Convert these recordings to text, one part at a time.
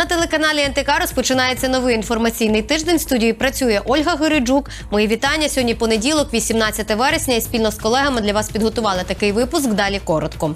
На телеканалі НТК розпочинається новий інформаційний тиждень. В студії працює Ольга Гириджук. Мої вітання сьогодні понеділок, 18 вересня. І спільно з колегами для вас підготували такий випуск. Далі коротко.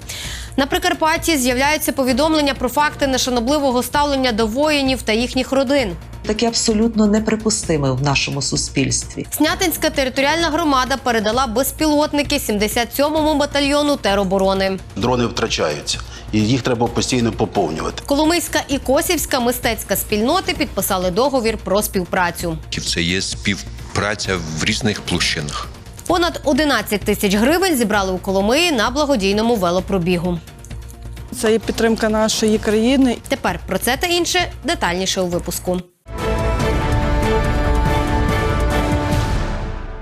На Прикарпатті з'являються повідомлення про факти нешанобливого ставлення до воїнів та їхніх родин. таке абсолютно неприпустиме в нашому суспільстві. Снятинська територіальна громада передала безпілотники 77-му батальйону тероборони. Дрони втрачаються, і їх треба постійно поповнювати. Коломийська і Косівська мистецька спільноти підписали договір про співпрацю. Це є співпраця в різних площинах. Понад 11 тисяч гривень зібрали у Коломиї на благодійному велопробігу. Це є підтримка нашої країни. Тепер про це та інше детальніше у випуску.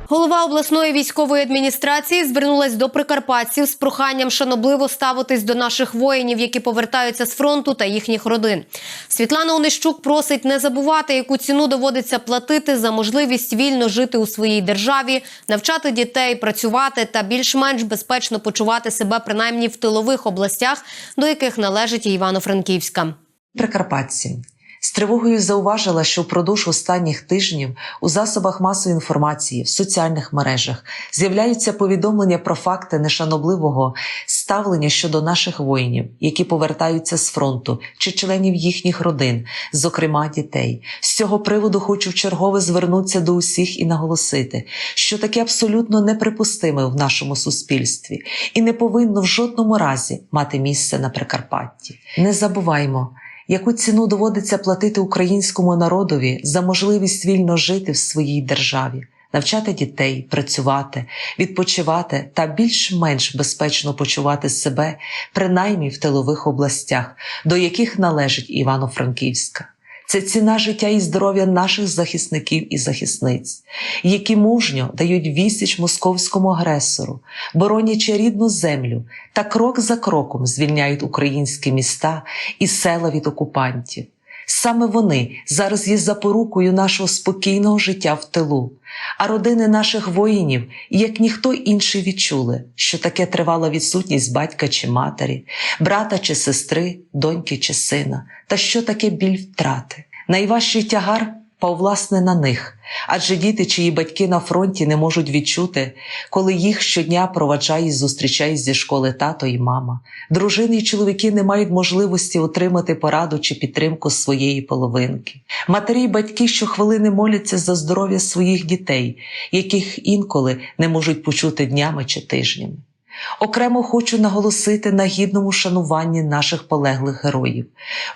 Голова обласної військової адміністрації звернулась до прикарпатців з проханням шанобливо ставитись до наших воїнів, які повертаються з фронту та їхніх родин. Світлана Онищук просить не забувати, яку ціну доводиться платити за можливість вільно жити у своїй державі, навчати дітей, працювати та більш-менш безпечно почувати себе принаймні в тилових областях, до яких належить і Івано-Франківська. Прикарпатці з тривогою зауважила, що впродовж останніх тижнів у засобах масової інформації в соціальних мережах з'являються повідомлення про факти нешанобливого ставлення щодо наших воїнів, які повертаються з фронту чи членів їхніх родин, зокрема дітей. З цього приводу хочу вчергове звернутися до усіх і наголосити, що таке абсолютно неприпустиме в нашому суспільстві і не повинно в жодному разі мати місце на Прикарпатті. Не забуваймо яку ціну доводиться платити українському народові за можливість вільно жити в своїй державі, навчати дітей, працювати, відпочивати та більш-менш безпечно почувати себе, принаймні в тилових областях, до яких належить Івано-Франківська. Це ціна життя і здоров'я наших захисників і захисниць, які мужньо дають відсіч московському агресору, боронячи рідну землю та крок за кроком звільняють українські міста і села від окупантів. Саме вони зараз є запорукою нашого спокійного життя в тилу, а родини наших воїнів, як ніхто інший, відчули, що таке тривала відсутність батька чи матері, брата чи сестри, доньки чи сина, та що таке біль втрати. Найважчий тягар пав власне на них, адже діти, чиї батьки на фронті не можуть відчути, коли їх щодня проваджає і зустрічає зі школи тато і мама. Дружини і чоловіки не мають можливості отримати пораду чи підтримку своєї половинки. Матері й батьки щохвилини моляться за здоров'я своїх дітей, яких інколи не можуть почути днями чи тижнями. Окремо хочу наголосити на гідному шануванні наших полеглих героїв.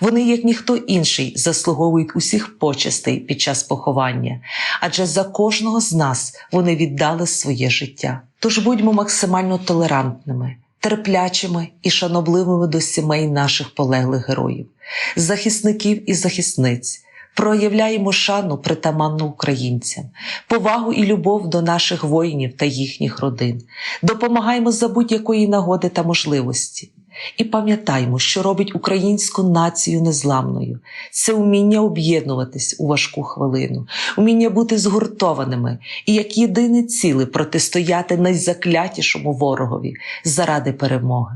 Вони, як ніхто інший, заслуговують усіх почестей під час поховання, адже за кожного з нас вони віддали своє життя. Тож будьмо максимально толерантними, терплячими і шанобливими до сімей наших полеглих героїв, захисників і захисниць. Проявляємо шану притаманну українцям, повагу і любов до наших воїнів та їхніх родин, допомагаємо за будь-якої нагоди та можливості. І пам'ятаймо, що робить українську націю незламною це вміння об'єднуватись у важку хвилину, вміння бути згуртованими і як єдине ціле протистояти найзаклятішому ворогові заради перемоги.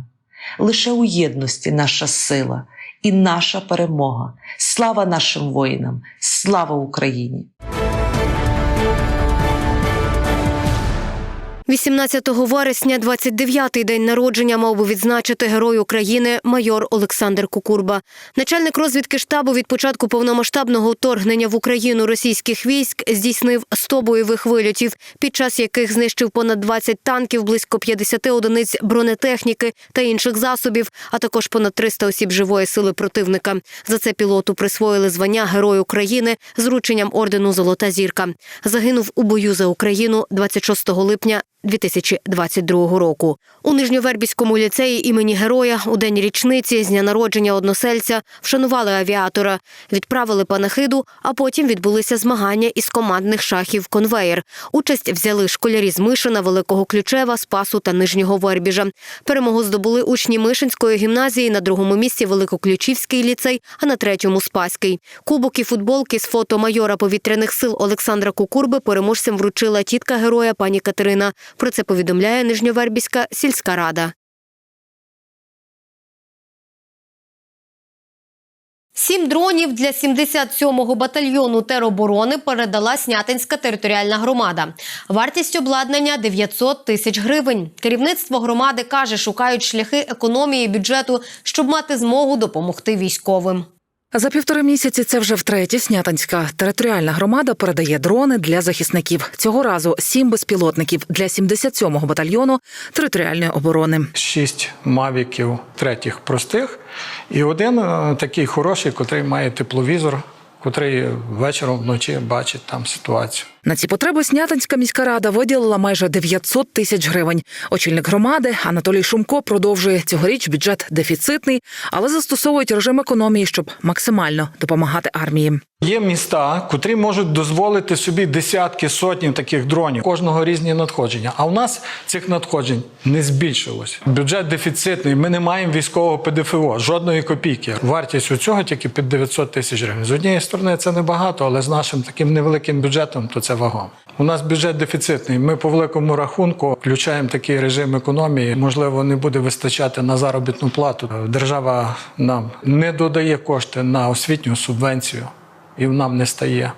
Лише у єдності наша сила і наша перемога. Слава нашим воїнам! Слава Україні! 18 вересня, 29-й день народження, мав би відзначити герой України майор Олександр Кукурба. Начальник розвідки штабу від початку повномасштабного вторгнення в Україну російських військ здійснив 100 бойових вильотів, під час яких знищив понад 20 танків, близько 50 одиниць бронетехніки та інших засобів, а також понад 300 осіб живої сили противника. За це пілоту присвоїли звання Герой України з врученням ордену Золота зірка. Загинув у бою за Україну 26 липня 2022 року. У Нижньовербіському ліцеї імені Героя у день річниці з дня народження односельця вшанували авіатора, відправили панахиду, а потім відбулися змагання із командних шахів конвеєр. Участь взяли школярі з Мишина, Великого Ключева, Спасу та Нижнього Вербіжа. Перемогу здобули учні Мишинської гімназії на другому місці Великоключівський ліцей, а на третьому Спаський. Кубок і футболки з фото майора повітряних сил Олександра Кукурби переможцям вручила тітка героя пані Катерина. Про це повідомляє Нижньовербіська сільська рада. Сім дронів для 77-го батальйону тероборони передала Снятинська територіальна громада. Вартість обладнання 900 тисяч гривень. Керівництво громади каже, шукають шляхи економії бюджету, щоб мати змогу допомогти військовим. За півтори місяці це вже втретє Снятанська територіальна громада передає дрони для захисників. Цього разу сім безпілотників для 77-го батальйону територіальної оборони. шість мавіків третіх простих, і один е, такий хороший, котрий має тепловізор, котрий вечором вночі бачить там ситуацію. На ці потреби Снятинська міська рада виділила майже 900 тисяч гривень. Очільник громади Анатолій Шумко продовжує цьогоріч бюджет дефіцитний, але застосовують режим економії, щоб максимально допомагати армії. Є міста, котрі можуть дозволити собі десятки, сотні таких дронів, кожного різні надходження. А у нас цих надходжень не збільшилось. Бюджет дефіцитний. Ми не маємо військового ПДФО, жодної копійки. Вартість у цього тільки під 900 тисяч гривень. З однієї сторони це небагато, але з нашим таким невеликим бюджетом то це вагомо. У нас бюджет дефіцитний. Ми по великому рахунку включаємо такий режим економії. Можливо, не буде вистачати на заробітну плату. Держава нам не додає кошти на освітню субвенцію і нам не стає.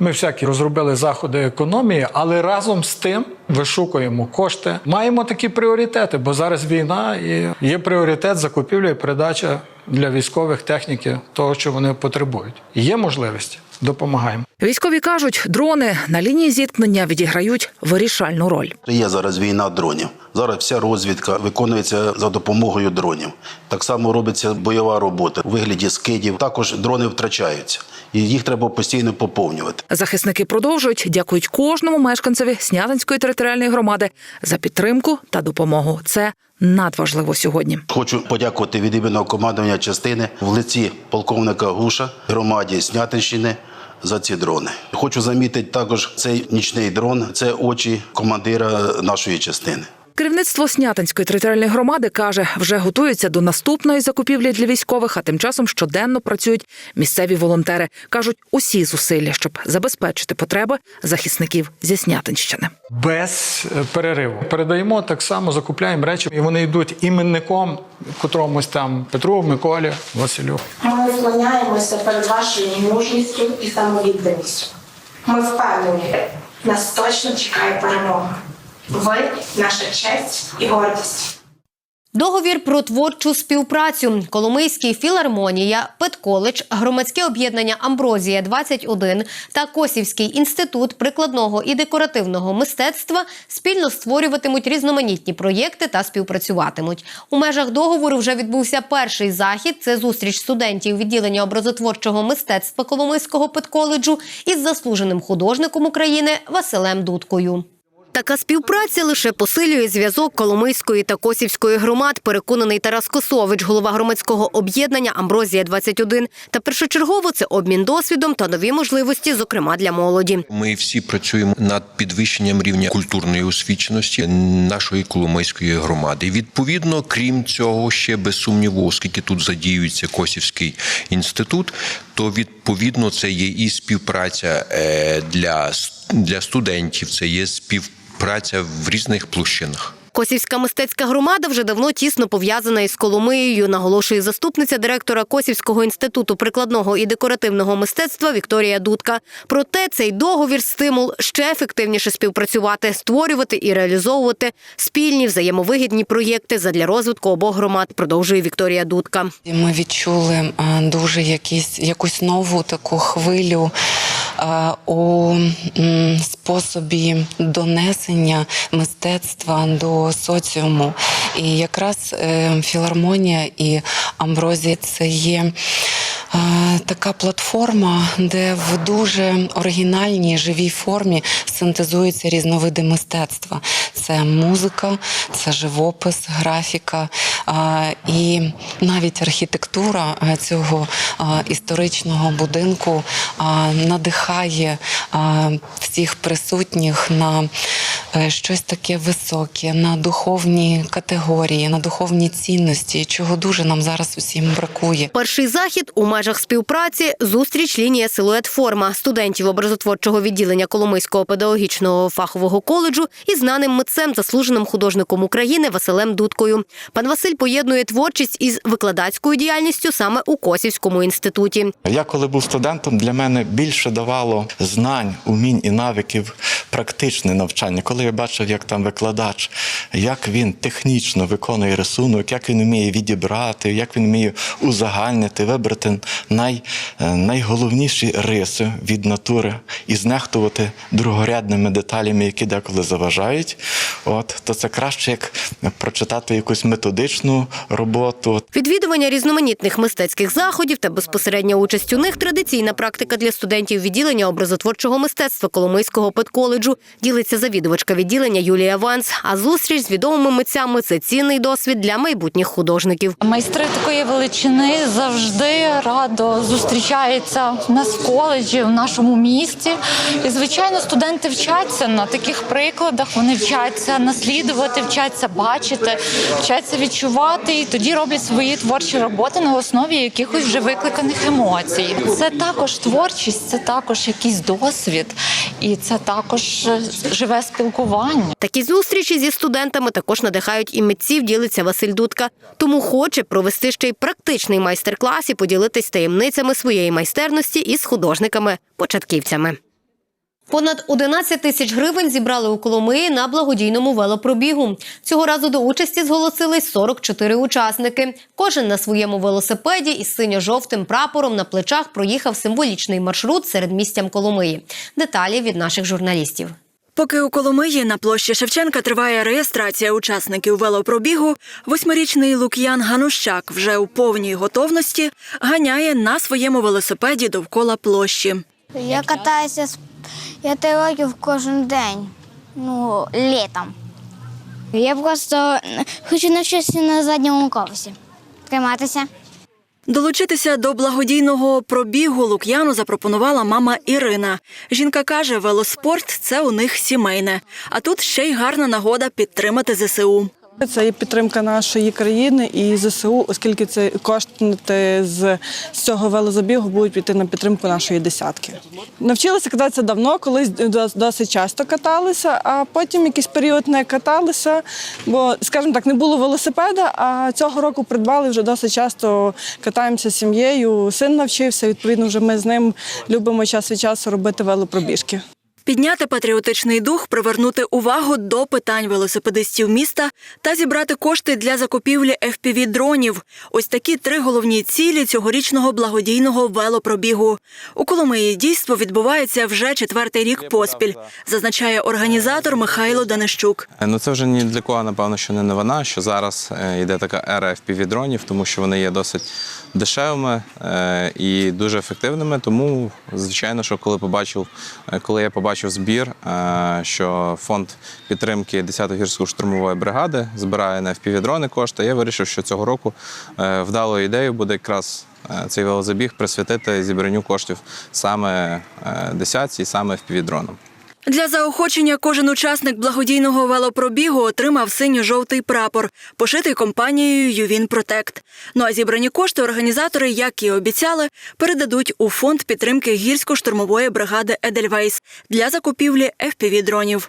Ми всякі розробили заходи економії, але разом з тим вишукуємо кошти. Маємо такі пріоритети, бо зараз війна і є пріоритет закупівля і передача для військових техніки того, що вони потребують. Є можливість, допомагаємо. Військові кажуть, дрони на лінії зіткнення відіграють вирішальну роль. Є зараз війна дронів. Зараз вся розвідка виконується за допомогою дронів. Так само робиться бойова робота у вигляді скидів. Також дрони втрачаються, і їх треба постійно поповнювати. Захисники продовжують дякують кожному мешканцеві Снятинської територіальної громади за підтримку та допомогу. Це надважливо сьогодні. Хочу подякувати від імені командування частини в лиці полковника Гуша громаді Снятинщини за ці дрони. Хочу замітити також цей нічний дрон. Це очі командира нашої частини. Керівництво Снятинської територіальної громади каже, вже готується до наступної закупівлі для військових, а тим часом щоденно працюють місцеві волонтери. кажуть усі зусилля, щоб забезпечити потреби захисників зі Снятинщини. Без перериву передаємо так само, закупляємо речі, і вони йдуть іменником котромусь там Петру, Миколі, Василю. Ми склоняємося перед вашою мужністю і самовідданістю. Ми впевнені, нас точно чекає перемога. Ви наша честь і гордість. Договір про творчу співпрацю Коломийський філармонія, Педколедж, громадське об'єднання Амброзія 21 та Косівський інститут прикладного і декоративного мистецтва спільно створюватимуть різноманітні проєкти та співпрацюватимуть. У межах договору вже відбувся перший захід. Це зустріч студентів відділення образотворчого мистецтва Коломийського педколеджу із заслуженим художником України Василем Дудкою. Така співпраця лише посилює зв'язок Коломийської та Косівської громад, переконаний Тарас Косович, голова громадського об'єднання Амброзія 21 Та першочергово це обмін досвідом та нові можливості, зокрема для молоді. Ми всі працюємо над підвищенням рівня культурної освіченості нашої коломийської громади. Відповідно, крім цього, ще без сумніву, оскільки тут задіюється Косівський інститут, то відповідно це є і співпраця е, для, для студентів, це є співпраця в різних площинах. Косівська мистецька громада вже давно тісно пов'язана із Коломиєю, наголошує заступниця директора Косівського інституту прикладного і декоративного мистецтва Вікторія Дудка. Проте цей договір стимул ще ефективніше співпрацювати, створювати і реалізовувати спільні взаємовигідні проєкти задля розвитку обох громад. Продовжує Вікторія Дудка. Ми відчули дуже якісь, якусь нову таку хвилю у способі донесення мистецтва до соціуму. І якраз е, філармонія і амброзія це є. Така платформа, де в дуже оригінальній живій формі синтезуються різновиди мистецтва. Це музика, це живопис, графіка і навіть архітектура цього історичного будинку надихає всіх присутніх на щось таке високе на духовні категорії, на духовні цінності, чого дуже нам зараз усім бракує. Перший захід у межах співпраці зустріч лінія силует форма студентів образотворчого відділення Коломийського педагогічного фахового коледжу із знаним митцем, заслуженим художником України Василем Дудкою. Пан Василь поєднує творчість із викладацькою діяльністю саме у Косівському інституті. Я коли був студентом, для мене більше давало знань, умінь і навиків практичне навчання. Коли я бачив, як там викладач, як він технічно виконує рисунок, як він вміє відібрати, як він вміє узагальнити, вибрати най, е, найголовніші риси від натури і знехтувати другорядними деталями, які деколи заважають. От то це краще як прочитати якусь методичну роботу, Відвідування різноманітних мистецьких заходів та безпосередня участь у них традиційна практика для студентів відділення образотворчого мистецтва Коломийського педколеджу. Ділиться завідувачка відділення Юлія Ванс. А зустріч з відомими митцями це цінний досвід для майбутніх художників. Майстри такої величини завжди радо зустрічаються в нас коледжі, в нашому місті. І звичайно, студенти вчаться на таких прикладах. Вони вчаться наслідувати, вчаться бачити, вчаться відчувати, і тоді роблять свої творчі роботи на основі якихось вже викликаних емоцій. Це також творчість, це також якийсь досвід, і це також е, живе спілкування. Такі зустрічі зі студентами також надихають і митців, ділиться Василь Дудка. Тому хоче провести ще й практичний майстер-клас і поділитись таємницями своєї майстерності із художниками-початківцями. Понад 11 тисяч гривень зібрали у Коломиї на благодійному велопробігу. Цього разу до участі зголосились 44 учасники. Кожен на своєму велосипеді із синьо-жовтим прапором на плечах проїхав символічний маршрут серед містям Коломиї. Деталі від наших журналістів. Поки у Коломиї на площі Шевченка триває реєстрація учасників велопробігу, восьмирічний Лук'ян Ганущак вже у повній готовності ганяє на своєму велосипеді довкола площі. Я катаюся з п'яти років кожен день, ну, літом. Я просто хочу навчитися на задньому колесі. Триматися. Долучитися до благодійного пробігу Лук'яну запропонувала мама Ірина. Жінка каже, велоспорт це у них сімейне. А тут ще й гарна нагода підтримати ЗСУ. Це є підтримка нашої країни і ЗСУ, оскільки це кошти з, цього велозабігу будуть піти на підтримку нашої десятки. Навчилися кататися давно, колись досить часто каталися, а потім якийсь період не каталися, бо, скажімо так, не було велосипеда, а цього року придбали вже досить часто катаємося з сім'єю. Син навчився, відповідно, вже ми з ним любимо час від часу робити велопробіжки. Підняти патріотичний дух, привернути увагу до питань велосипедистів міста та зібрати кошти для закупівлі fpv дронів. Ось такі три головні цілі цьогорічного благодійного велопробігу. У Коломиї дійство відбувається вже четвертий рік поспіль, зазначає організатор Михайло Данищук. Ну це вже ні для кого, напевно, що не новина, що зараз е, йде така ера FPV-дронів, тому що вони є досить дешевими е, і дуже ефективними. Тому, звичайно, що коли побачив, е, коли я побачив збір, е, що фонд підтримки 10-ї гірсько-штурмової бригади збирає на FPV-дрони кошти, я вирішив, що цього року е, вдалою ідеєю буде якраз. е, Цей велозабіг присвятити зібранню коштів саме е, десятці і саме FPV-дронам. Для заохочення кожен учасник благодійного велопробігу отримав синьо-жовтий прапор, пошитий компанією Ювін Протект. Ну а зібрані кошти організатори, як і обіцяли, передадуть у фонд підтримки гірсько-штурмової бригади Едельвейс для закупівлі FPV-дронів.